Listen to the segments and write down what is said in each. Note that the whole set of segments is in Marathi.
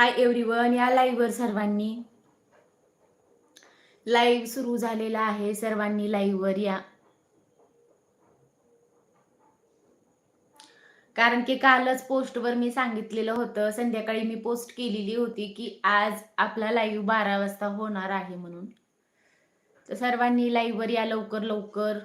हाय एव्हरीवन या लाईव्हवर सर्वांनी. लाईव्ह सुरू झालेला आहे. सर्वांनी लाईव्हवर या. कारण की कालच पोस्टवर मी सांगितलेलं होतं. संध्याकाळी मी पोस्ट केलेली होती की आज आपला लाईव्ह बारा वाजता होणार आहे म्हणून. तर सर्वांनी लाईव्हवर या लवकर लवकर.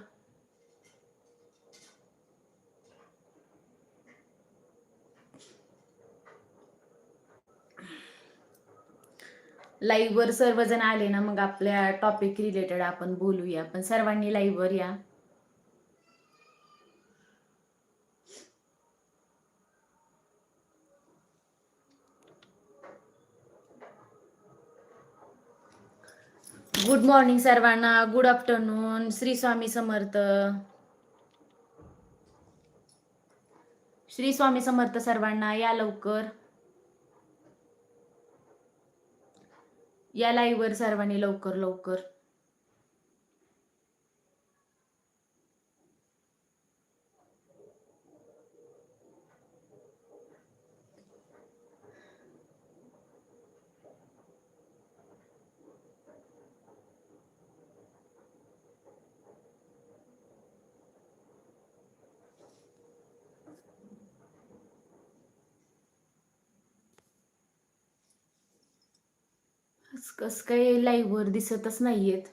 लाईव्हवर सर्वजण आले ना मग आपल्या टॉपिक रिलेटेड आपण बोलूया. पण सर्वांनी लाईव्हवर या. गुड मॉर्निंग सर्वांना. Good afternoon Shri Swami Samarth. Shri Swami Samarth सर्वांना या लवकर. या लाईव्हवर सर्वांनी लवकर लवकर. कस काय लाईव्हवर दिसतच नाहीयेत.